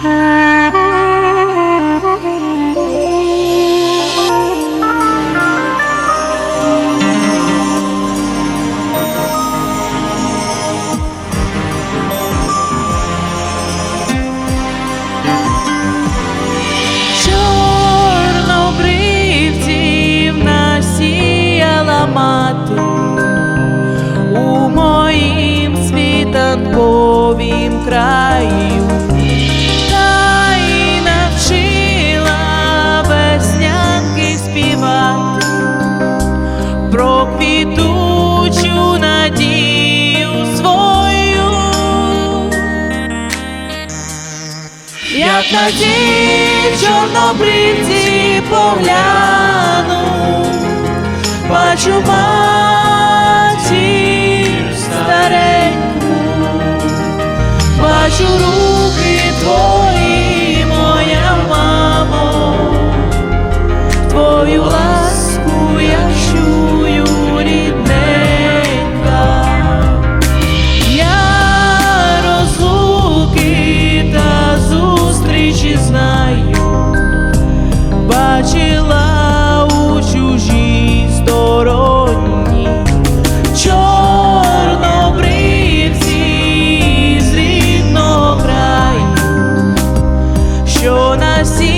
У моїм світанковім краю, Як на ті чорнобривці погляну, бачу матір стареньку, бачу руки assim.